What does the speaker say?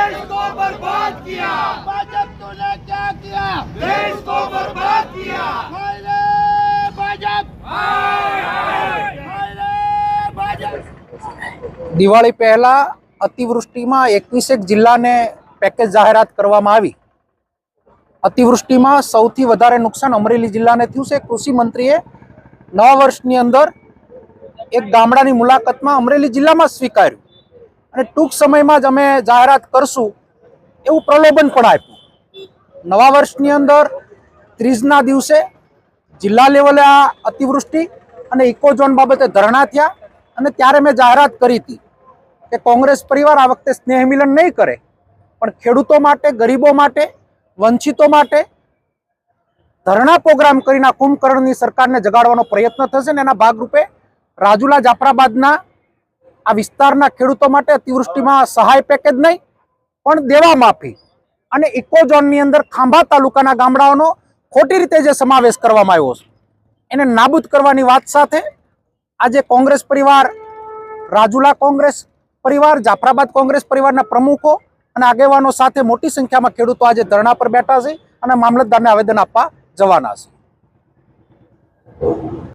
बर्बाद किया भाजप तूने क्या किया देश को बर्बाद किया हाय रे भाजप हाय रे भाजप દિવાળી પહેલા અતિવૃષ્ટિમાં એકવીસેક જિલ્લાને પેકેજ જાહેરાત કરવામાં આવી અતિવૃષ્ટિમાં સૌથી વધારે નુકસાન અમરેલી જિલ્લાને થયું છે કૃષિ મંત્રીએ નવા વર્ષની અંદર એક ગામડાની મુલાકાતમાં અમરેલી જિલ્લામાં જ સ્વીકાર્યું અને ટૂંક સમયમાં જ અમે જાહેરાત કરશું એવું પ્રલોભન પણ આપ્યું. નવા વર્ષની અંદર ત્રીજના દિવસે જિલ્લા લેવલે આ અતિવૃષ્ટિ અને ઇકોઝોન બાબતે ધરણા થયા અને ત્યારે મેં જાહેરાત કરી હતી કે કોંગ્રેસ પરિવાર આ વખતે સ્નેહ મિલન નહીં કરે, પણ ખેડૂતો માટે, ગરીબો માટે, વંચિતો માટે ધરણા પ્રોગ્રામ કરીને કુંભકર્ણની સરકારને જગાડવાનો પ્રયત્ન થશે ને એના ભાગરૂપે રાજુલા જાફરાબાદના આ વિસ્તારના ખેડૂતો માટે અતિવૃષ્ટિમાં સહાય પેકેજ નહીં, પણ દેવા માફી. અને ઇકોઝોનની અંદર ખાંભા તાલુકાના ગામડાઓનો ખોટી રીતે જે સમાવેશ કરવામાં આવ્યો છે, એને નાબૂદ કરવાની વાત સાથે આજે કોંગ્રેસ પરિવાર, રાજુલા કોંગ્રેસ પરિવાર, જાફરાબાદ કોંગ્રેસ પરિવારના પ્રમુખો અને આગેવાનો સાથે મોટી સંખ્યામાં ખેડૂતો આજે ધરણા પર બેઠા છે અને મામલતદારને આવેદન આપવા જવાના છે.